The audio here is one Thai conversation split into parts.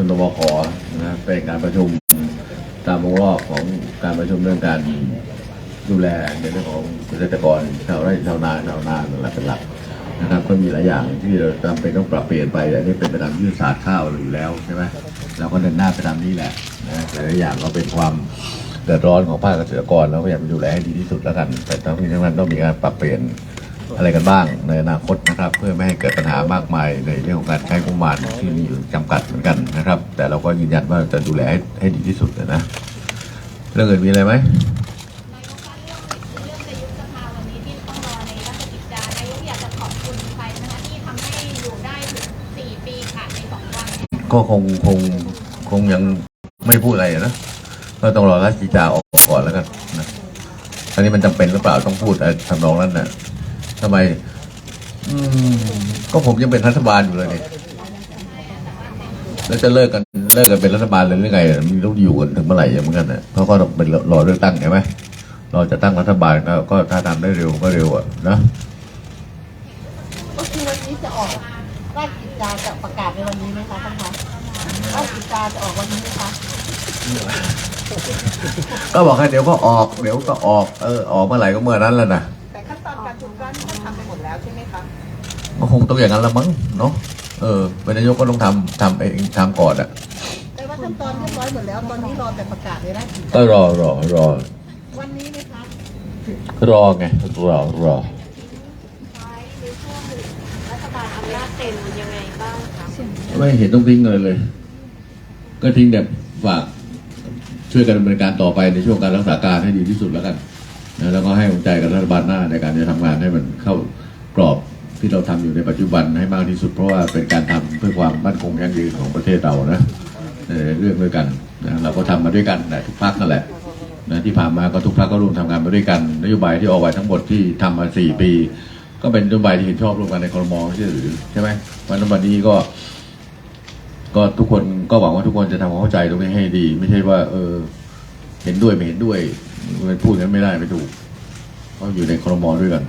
ชุมนบขนะเป็นการประชุมตามวงรอบของการประชุมเรื่องการดูแลในเรื่องของเกษตรกรชาวไร่ชาวนาชาวนาหละเป็นหลักนะครับก็มีหลายอย่างที่เราจำเป็นต้องปรับเปลี่ยนไปอันนี้เป็นไปตามยุทธศาสตร์ข้าวเราอยู่แล้วใช่ไหมเราก็เดินหน้าไปตามนี้แหละนะแต่ละอย่างก็เป็นความเดือดร้อนของภาคเกษตรกรเราก็อยากดูแลให้ดีที่สุดแล้วกัน แต่ทั้งนี้ทั้งนั้นต้องมีการปรับเปลี่ยน อะไรกันบ้างในอนาคตนะครับ เพื่อไม่ให้เกิดปัญหามากมายในเรื่องของการใช้งบประมาณที่มีอยู่จำกัดเหมือนกันนะครับ แต่เราก็ยืนยันว่าจะดูแลให้ให้ดีที่สุดนะเรื่องอื่นมีอะไรไหมนายกคะเรื่องเรื่องจะยุบสภาวันนี้ที่ต้องรอในราชกิจจานายกอยากจะขอบคุณใครนะคะที่ทำให้อยู่ได้ถึงสี่ปีขาดในสองวันเนี่ยก็คงคงคงยังไม่พูดอะไรนะก็ต้องรอรัฐกิจจาออกก่อนแล้วกันนะอันนี้มันจำเป็นหรือเปล่าต้องพูดอะไรทำนองนั้นนะ ทำไม อืม ก็ผมยังเป็นรัฐบาลอยู่เลยนี่แล้วจะเลิกกันเลิกกันเป็นรัฐบาลเลยหรือไงมันต้องอยู่กันถึงเมื่อไหร่อย่างเหมือนกันนะเพราะก็ต้องเป็นรอเลือกตั้งใช่ไหมรอจะตั้งรัฐบาลก็ก็ถ้าทำได้เร็วก็เร็วอะนะก็คือวันนี้จะออกราชกิจจาจะประกาศในวันนี้ไหมคะท่านคะราชกิจจาจะออกวันนี้ไหมคะก็บอกให้เดี๋ยวก็ออก เดี๋ยวก็ออกเออออกเมื่อไหร่ก็เมื่อนั้นแหละนะ ก็คงต้องอย่างนั้นละมั้งเนาะเออเป็นนายกก็ต้องทำทำเองทำก่อนอะแต่ว่าขั้นตอนเรียบร้อยหมดแล้วตอนนี้รอแต่ประกาศในราชกิจก็จารอรอรอวันนี้ไหมคะรอไงรอรอท้ายในช่วงรัฐบาลอำนาจเต็มยังไงบ้างคะไม่เห็นต้องทิ้งเลยเลย ก็ทิ้งแบบฝากช่วยกันดำเนินการต่อไปในช่วงการรักษาการให้ดีที่สุดแล้วกันนะแล้วก็ให้กำลังใจกับรัฐบาลหน้าในการจะทำงานให้มันเข้ากรอบ ที่เราทำอยู่ในปัจจุบันให้มากที่สุดเพราะว่าเป็นการทำเพื่อความมั่นคงยั่งยืนของประเทศเรานะเรื่องด้วยกันนะเราก็ทำมาด้วยกันแหละทุกพักนั่นแหละนะที่ผ่านมาก็ทุกพักก็ร่วมทำงานมาด้วยกันนโยบายที่ออกไว้ทั้งหมดที่ทำมาสี่ปี ก็เป็นนโยบายที่เห็นชอบร่วมกันในคอรมใช่หรือใช่ไหมวันนั้นวันนี้ก็ ก็ทุกคนก็หวังว่าทุกคนจะทำความเข้าใจตรงนี้ให้ดี ไม่ใช่ว่า เออ เห็นด้วยไม่เห็นด้วยมันพูดกันไม่ได้ไม่ถูกเพราะอยู่ในคอรมอด้วยกัน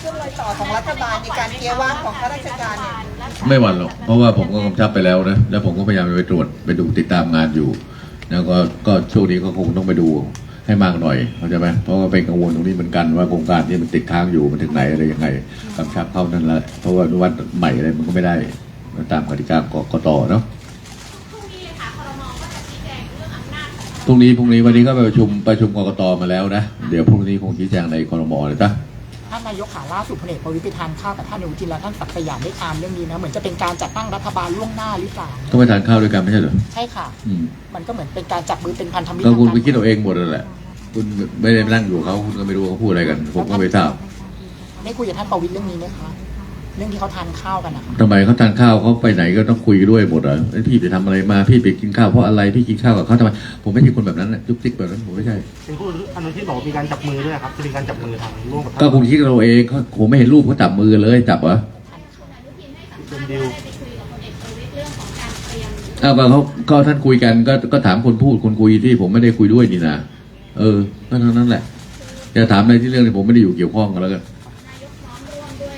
เครื่องรอยต่อของรัฐบาลในการเกียร์ว่างของข้าราชการเนี่ยไม่หวั่นหรอก เพราะว่าผมก็กำชับไปแล้วนะ แล้วผมก็พยายามไปตรวจไปดูติดตามงานอยู่แล้วก็ก็ช่วงนี้ก็คงต้องไปดูให้มากหน่อยเข้าใจไหมเพราะว่าเป็นกังวลตรงนี้เหมือนกันว่าโครงการที่มันติดค้างอยู่มันถึงไหนอะไรยังไงกำชับเข้านั่นแหละเพราะว่าวันใหม่อะไรมันก็ไม่ได้ตามกติกากกตเนาะพรุ่งนี้เลยค่ะครมก็จะชี้แจงเรื่องอำนาจของพรุ่งนี้พรุ่งนี้วันนี้ก็ไปประชุมประชุมกกตมาแล้วนะ เดี๋ยวพรุ่งนี้คงชี้แจงในครมเลยจ้ะ ท่านนายกขาล่าสุดพลเอกประวิตรไปทานข้าวกับท่านอนุทินและท่านศักดิ์สยามได้ตามเรื่องนี้นะเหมือนจะเป็นการจัดตั้งรัฐบาลล่วงหน้าหรือเปล่าก็ไปทานข้าวด้วยกันไม่ใช่เหรอใช่ค่ะ อืมมันก็เหมือนเป็นการจับมือเป็นพันธมิตรก็คุณไปทางคิดเอาเองหมดนั่นแหละคุณไม่ได้มานั่งอยู่กับเขาคุณก็ไม่รู้ว่าเขาพูดอะไรกัน ผมก็ไม่ทราบได้คุยกับท่านประวิตรเรื่องนี้ไหมคะ เรื่องที่เขาทานข้าวกันนะคะทำไมเขาทานข้าวเขาไปไหนก็ต้องคุยด้วยหมดเหรอเอ้ยพี่ไปทำอะไรมาพี่ไปกินข้าวเพราะอะไรพี่กินข้าวกับเขาทำไมผมไม่ใช่คนแบบนั้นนะจุกจิกแบบนั้นผมไม่ใช่ เป็นผู้อนุทินบอกว่ามีการจับมือด้วยครับจะมีการจับมือทางร่วมกับก็คุณคิดเอาเองเขาผมไม่เห็นรูปเขาจับมือเลยจับเหรอเป็นดิวได้ไปคุยกับพลเอกประวิตรเรื่องของการเตรียมอ้าวก็เขาก็ท่านคุยกันก็ก็ถามคนพูดคนคุยที่ผมไม่ได้คุยด้วยนี่นะเออก็เท่านั้นแหละจะถามอะไรที่เรื่องที่ผมไม่ได้อยู่เกี่ยวข้องกันแล้วกัน นายกพร้อมร่วมด้วย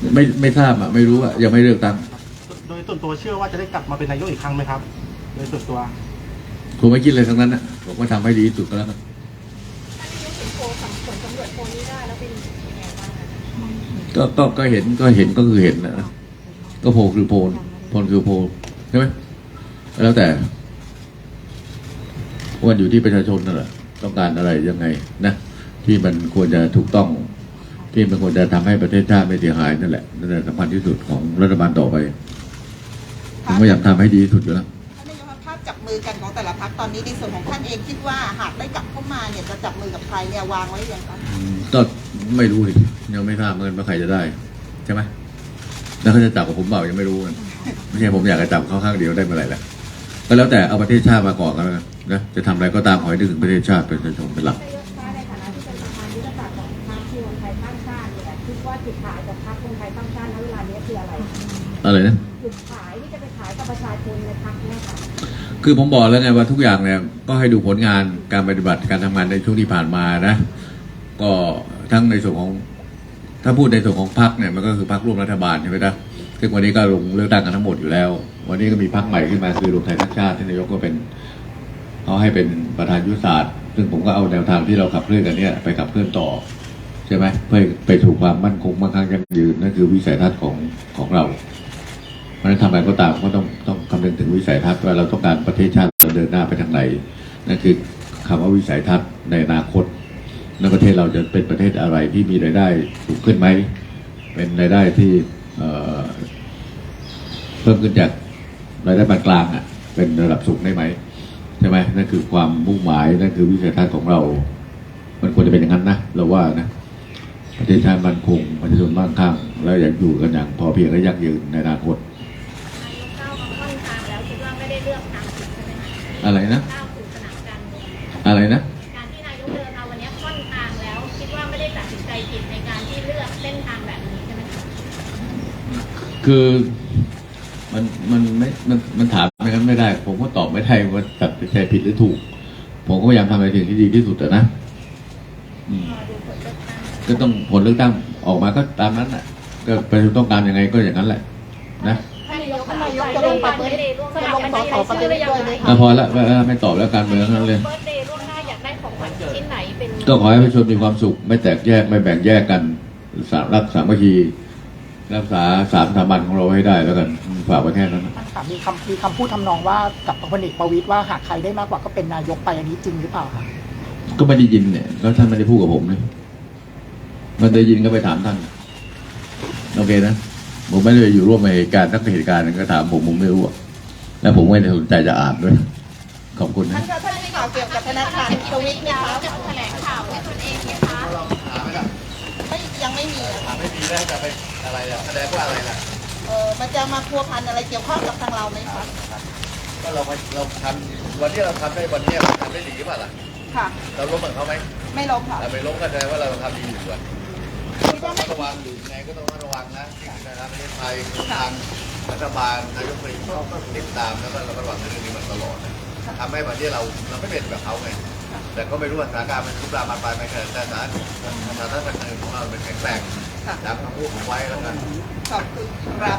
ได้ไม่ไม่ทราบอะไม่รู้อะยังไม่เลือกตั้ง โดยส่วนตัวเชื่อว่าจะได้กลับมาเป็นนายกอีกครั้งไหมครับ โดยส่วนตัวผมไม่คิดอะไรทั้งนั้นนะผมก็ทำให้ดีที่สุดก็แล้วกันผลสำรวจโพลนี้ได้แล้วเป็นยังไงบ้างคะก็ก็ก็เห็นก็เห็นก็คือเห็นนะก็โพลคือโพลโพลคือโพลใช่ไหมแล้วแต่วันอยู่ที่ประชาชนนั่นแหละต้องการอะไรยังไงนะที่มันควรจะถูกต้อง ที่มันควรจะทำให้ประเทศชาติไม่เสียหายนั่นแหละนั่นแหละสำคัญที่สุดของรัฐบาลต่อไปผมก็อยากทำให้ดีที่สุดอยู่แล้วท่านนายกคะภาพจับมือกันของแต่ละพักตอนนี้ในส่วนของท่านเองคิดว่าหากได้กลับเข้ามาเนี่ยจะจับมือกับใครเนี่ยวางไว้หรือยังคะก็ไม่รู้ดิยังไม่ทราบเหมือนกันว่าใครจะได้ใช่ไหมแล้วเขาจะจับกับผมเปล่ายังไม่รู้กันไม่ใช่ผมอยากจะจับเขาข้างเดียวได้เมื่อไหร่แหละก็แล้วแต่เอาประเทศชาติมาก่อนกันแล้วกันนะจะทำอะไรก็ตามขอให้นึกถึงประเทศชาติประชาชนเป็นหลัก อะไรนะจุดขายที่จะไปขายกับประชาชนในพรรคเนี่ยค่ะคือผมบอกแล้วไงว่าทุกอย่างเนี่ยก็ให้ดูผลงานการปฏิบัติการทำงานในช่วงที่ผ่านมานะ ก็ทั้งในส่วนของถ้าพูดในส่วนของพรรคเนี่ยมันก็คือพรรคร่วมรัฐบาลใช่ไหมนะซึ่งวันนี้ก็ลงเลือกตั้งกันทั้งหมดอยู่แล้ว วันนี้ก็มีพักใหม่ขึ้นมาคือรวมไทยสร้างชาติที่นายกก็เป็นเขาให้เป็นประธานยุทธศาสตร์ ซึ่งผมก็เอาแนวทางที่เราขับเคลื่อนกันเนี่ยไปขับเคลื่อนต่อใช่ไหมเพื่อไปถูกความมั่นคงมั่งคั่งยั่งยืนนั่นคือวิสัยทัศน์ของของเรา เพราะฉะนั้นทำอะไรก็ตามก็ต้องต้องคำนึงถึงวิสัยทัศน์ว่าเราต้องการประเทศชาติเราเดินหน้าไปทางไหนนั่นคือคำว่าวิสัยทัศน์ในอนาคตแล้วประเทศเราจะเป็นประเทศอะไรที่มีรายได้สูงขึ้นไหมเป็นรายได้ที่เอ่อเพิ่มขึ้นจากรายได้ปานกลางอะเป็นระดับสูงได้ไหมใช่ไหมนั่นคือความมุ่งหมายนั่นคือวิสัยทัศน์ของเรา มันควรจะเป็นอย่างนั้นนะเราว่านะประเทศชาติมั่นคงประชาชนมั่งคั่งแล้วอยากอยู่กันอย่างพอเพียงและยั่งยืนในอนาคต อะไรนะ ก้าวสู่สนามการเมืองอะไรนะ การที่นายกเดินมาวันนี้ค่อนทางแล้ว คิดว่าไม่ได้ตัดสินใจผิดในการที่เลือกเส้นทางแบบนี้ใช่ไหมคะคือมันมันไม่มันมันถามอย่างนั้นไม่ได้ ผมก็ตอบไม่ได้ว่าตัดสินใจผิดหรือถูก ผมก็พยายามทำในสิ่งที่ดีที่สุดอะนะอืมรอดูผลเลือกตั้งก็ต้องผลเลือกตั้งออกมาก็ตามนั้นแหละก็ประชาชนต้องการยังไงก็อย่างนั้นแหละ นะ จะลงปฏิริษีจะลงสสปฏิริษีด้วยไหมคะอะพอละไม่ไม่ตอบแล้วการเมืองทั้งนั้นเลย เบิร์ดเดย์ล่วงหน้าอยากได้ของขวัญชิ้นไหนเป็นก็ขอให้ประชาชนมีความสุข ไม่แตกแยกไม่แบ่งแยกกันสารักสามัคคีรักษาสามสถาบันของเราให้ได้แล้วกันฝากไว้แค่นั้นนะท่านค่ะมีคำมีคำพูดทำนองว่ากับพลเอกประวิตยว่าหากใครได้มากกว่าก็เป็นนายกไปอันนี้จริงหรือเปล่าคะก็ไม่ได้ยินเนี่ยแล้วท่านไม่ได้พูดกับผมเลยมันได้ยินก็ไปถามท่านโอเคนะ ผมไม่ได้อยู่ร่วมในเหตุการณ์ทั้งเหตุการณ์หนึงก็ถามผมผมไม่รู้อะแล้วผมไม่ได้สนใจจะอ่านด้วย ขอบคุณนะท่านคะท่านมีข่าวเกี่ยวกับธนาคารสวิตไหมคะจะแถลงข่าวด้วยตนเองไหมคะไม่ยังไม่มีอะค่ะไม่มีแล้วจะไปอะไรอะแสดงว่าอะไรล่ะเออมันจะมาพัวพันอะไรเกี่ยวข้องกับทางเราไหมคะก็เราเราทำวันที่เราทำได้วันนี้เราทำได้ดีป่ะล่ะค่ะเราล้มเหมือนเขาไหมไม่ลบค่ะเราไปล้มก็แสดงว่าเราทำดีอยู่ก่อน คิดว่าไม่ระวังอยู่ไงก็ต้องระวังนะที่นะครับประเทศไทยทางรัฐบาลนายกรัฐมนตรีต้องติดตามแล้วก็ระวังในเรื่องนี้มาตลอดนะทำให้วันนี้เราเราไม่เป็นแบบเขาไงแต่ก็ไม่รู้ว่าสถานการณ์มันรุกรามมาไปไหมแต่สถานสถานสถานการณ์ของเราเป็นแข็งแกร่งค่ะตามคำพูดผมไว้แล้วกันขอบคุณครับ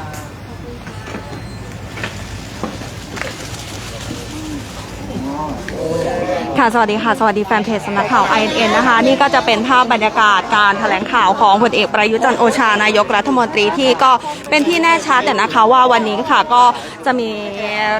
ค่ะ สวัสดีค่ะ สวัสดีแฟนเพจสำนักข่าว INN นะคะ นี่ก็จะเป็นภาพบรรยากาศการแถลงข่าวของพลเอกประยุทธ์จันโอชานายกรัฐมนตรีที่ก็เป็นที่แน่ชัดแต่นะคะว่าวันนี้ค่ะก็จะมี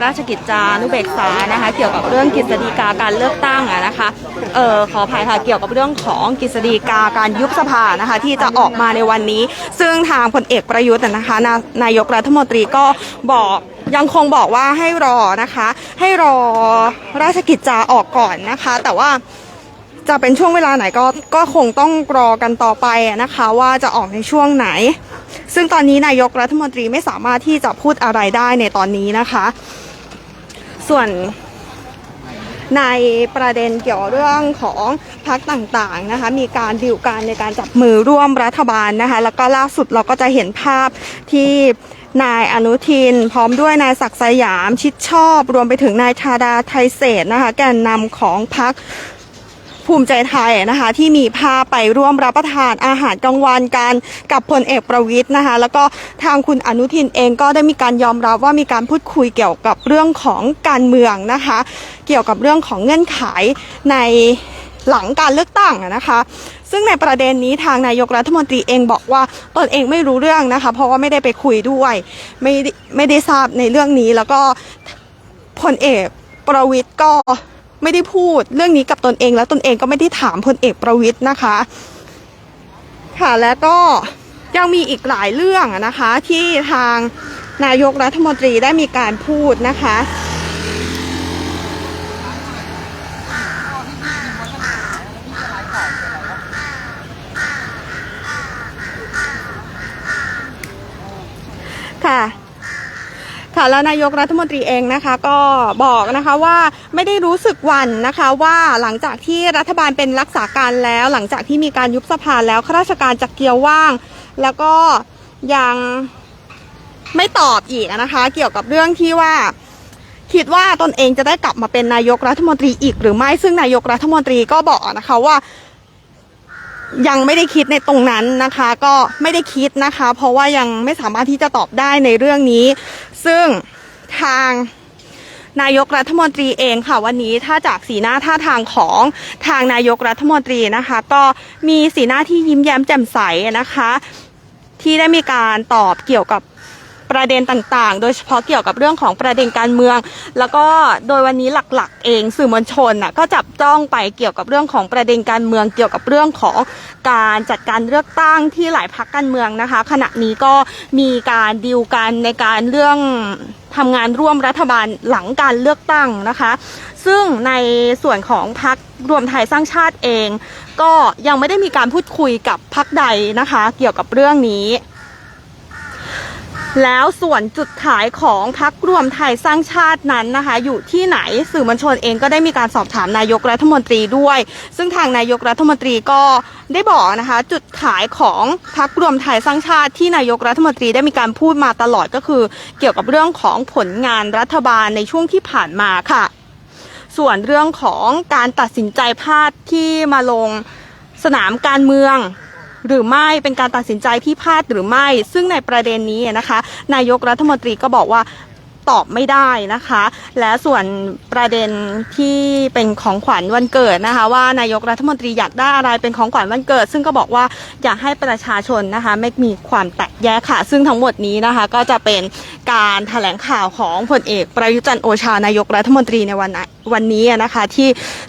ราชกิจจานุเบกษานะคะ เกี่ยวกับเรื่องกฤษฎีกาการเลือกตั้งนะคะเออขออภัยค่ะเกี่ยวกับเรื่องของกฤษฎีกาการยุบสภานะคะ ที่จะออกมาในวันนี้ ซึ่งทางพลเอกประยุทธ์นะคะนายกรัฐมนตรีก็บอก ยังคงบอกว่าให้รอนะคะ ให้รอราชกิจจาออกก่อนนะคะ แต่ว่าจะเป็นช่วงเวลาไหนก็ก็คงต้องรอกันต่อไปนะคะ ว่าจะออกในช่วงไหน ซึ่งตอนนี้นายกรัฐมนตรีไม่สามารถที่จะพูดอะไรได้ในตอนนี้นะคะ ส่วน ในประเด็นเกี่ยวเรื่องของพักต่างๆนะคะ มีการดิวการในการจับมือร่วมรัฐบาลนะคะ แล้วก็ล่าสุดเราก็จะเห็นภาพที่นายอนุทิน พร้อมด้วยนายศักดิ์สยามชิดชอบ รวมไปถึงนายชาดาไทยเศษนะคะ แกนนำของพรรค ภูมิใจไทยนะคะ ที่มีพาไปร่วมรับประทานอาหารกลางวันกันกับพลเอกประวิทย์นะคะ แล้วก็ทางคุณอนุทินเองก็ได้มีการยอมรับว่ามีการพูดคุยเกี่ยวกับเรื่องของการเมืองนะคะ เกี่ยวกับเรื่องของเงื่อนไขในหลังการเลือกตั้งนะคะ ซึ่งในประเด็นนี้ทางนายกรัฐมนตรีเองบอกว่าตนเองไม่รู้เรื่องนะคะ เพราะว่าไม่ได้ไปคุยด้วย ไม่ไม่ได้ทราบในเรื่องนี้แล้วก็พลเอกประวิทย์ก็ ไม่ได้พูดเรื่องนี้กับตนเอง แล้วตนเองก็ไม่ได้ถามพลเอกประวิทย์นะคะ ค่ะแล้วก็ยังมีอีกหลายเรื่องนะคะที่ทางนายกรัฐมนตรีได้มีการพูดนะคะค่ะ ค่ะแล้วนายกรัฐมนตรีเองนะคะก็บอกนะคะว่าไม่ได้รู้สึกหวันนะคะว่าหลังจากที่รัฐบาลเป็นรักษาการแล้ว หลังจากที่มีการยุบสภาแล้วข้าราชการจะเกียวว่าง แล้วก็ยังไม่ตอบอีกนะคะ เกี่ยวกับเรื่องที่ว่าคิดว่าตนเองจะได้กลับมาเป็นนายกรัฐมนตรีอีกหรือไม่ซึ่งนายกรัฐมนตรีก็บอกนะคะว่า ยังไม่ได้คิดในตรงนั้นนะคะ ก็ไม่ได้คิดนะคะ เพราะว่ายังไม่สามารถที่จะตอบได้ในเรื่องนี้ ซึ่งทางนายกรัฐมนตรีเองค่ะวันนี้ถ้าจากสีหน้าท่าทางของทางนายกรัฐมนตรีนะคะ ก็มีสีหน้าที่ยิ้มแย้มแจ่มใสนะคะ ที่ได้มีการตอบเกี่ยวกับ ประเด็นต่างๆ โดยเฉพาะเกี่ยวกับเรื่องของประเด็นการเมือง แล้วก็โดยวันนี้หลักๆ เองสื่อมวลชนน่ะก็จับจ้องไปเกี่ยวกับเรื่องของประเด็นการเมือง เกี่ยวกับเรื่องของการจัดการเลือกตั้งที่หลายพรรคการเมืองนะคะ ขณะนี้ก็มีการดีลกันในการเรื่องทำงานร่วมรัฐบาลหลังการเลือกตั้งนะคะ ซึ่งในส่วนของพรรครวมไทยสร้างชาติเอง ก็ยังไม่ได้มีการพูดคุยกับพรรคใดนะคะ เกี่ยวกับเรื่องนี้ แล้วส่วนจุดขายของพักรวมไทยสร้างชาตินั้นนะคะ อยู่ที่ไหนสื่อมวลชนเองก็ได้มีการสอบถามนายกรัฐมนตรีด้วย ซึ่งทางนายกรัฐมนตรีก็ได้บอกนะคะ จุดขายของพักรวมไทยสร้างชาติที่นายกรัฐมนตรีได้มีการพูดมาตลอดก็คือ เกี่ยวกับเรื่องของผลงานรัฐบาลในช่วงที่ผ่านมาค่ะ ส่วนเรื่องของการตัดสินใจพลาดที่มาลงสนามการเมือง หรือไม่เป็นการตัดสินใจที่พลาดหรือไม่ ซึ่งในประเด็นนี้นะคะ นายกรัฐมนตรีก็บอกว่าตอบไม่ได้นะคะ และส่วนประเด็นที่เป็นของขวัญวันเกิดนะคะ ว่านายกรัฐมนตรีอยากได้อะไรเป็นของขวัญวันเกิด ซึ่งก็บอกว่าอยากให้ประชาชนนะคะไม่มีความแตกแยกค่ะ ซึ่งทั้งหมดนี้นะคะก็จะเป็นการแถลงข่าวของพลเอกประยุจันทร์โอชานายกรัฐมนตรีในวันนั้นวันนี้นะคะที่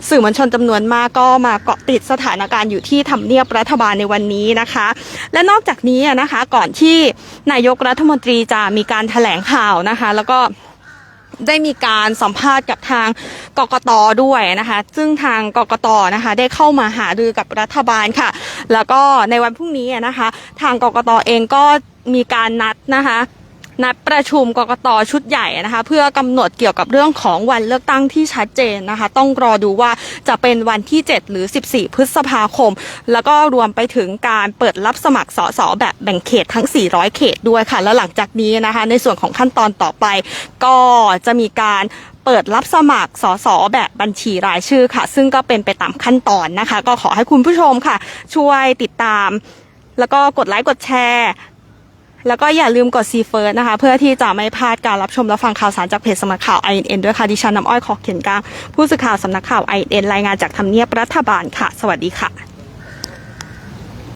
สื่อมวลชนจำนวนมากก็มาเกาะติดสถานการณ์อยู่ที่ทำเนียบรัฐบาลในวันนี้นะคะ และนอกจากนี้นะคะก่อนที่นายกรัฐมนตรีจะมีการแถลงข่าวนะคะ แล้วก็ได้มีการสัมภาษณ์กับทางกกตด้วยนะคะ ซึ่งทางกกตนะคะได้เข้ามาหารือกับรัฐบาลค่ะ แล้วก็ในวันพรุ่งนี้นะคะ ทางกกตเองก็มีการนัดนะคะ นัดประชุมกกตชุดใหญ่นะคะ เพื่อกำหนดเกี่ยวกับเรื่องของวันเลือกตั้งที่ชัดเจนนะคะ ต้องรอดูว่าจะเป็นวันที่ 7 หรือ 14 พฤษภาคม แล้วก็รวมไปถึงการเปิดรับสมัครสสแบบแบ่งเขตทั้ง 400 เขตด้วยค่ะ แล้วหลังจากนี้นะคะ ในส่วนของขั้นตอนต่อไป ก็จะมีการเปิดรับสมัครสสแบบบัญชีรายชื่อค่ะ ซึ่งก็เป็นไปตามขั้นตอนนะคะ ก็ขอให้คุณผู้ชมค่ะ ช่วยติดตาม แล้วก็กดไลค์กดแชร์ แล้วก็อย่าลืมกดซีเฟิร์สนะคะ เพื่อที่จะไม่พลาดการรับชมและฟังข่าวสารจากเพจสำนักข่าว INN ด้วยค่ะ ดิฉันน้ำอ้อยขอเขียนกลางผู้สื่อข่าวสำนักข่าว INN รายงานจากทำเนียบรัฐบาลค่ะ สวัสดีค่ะ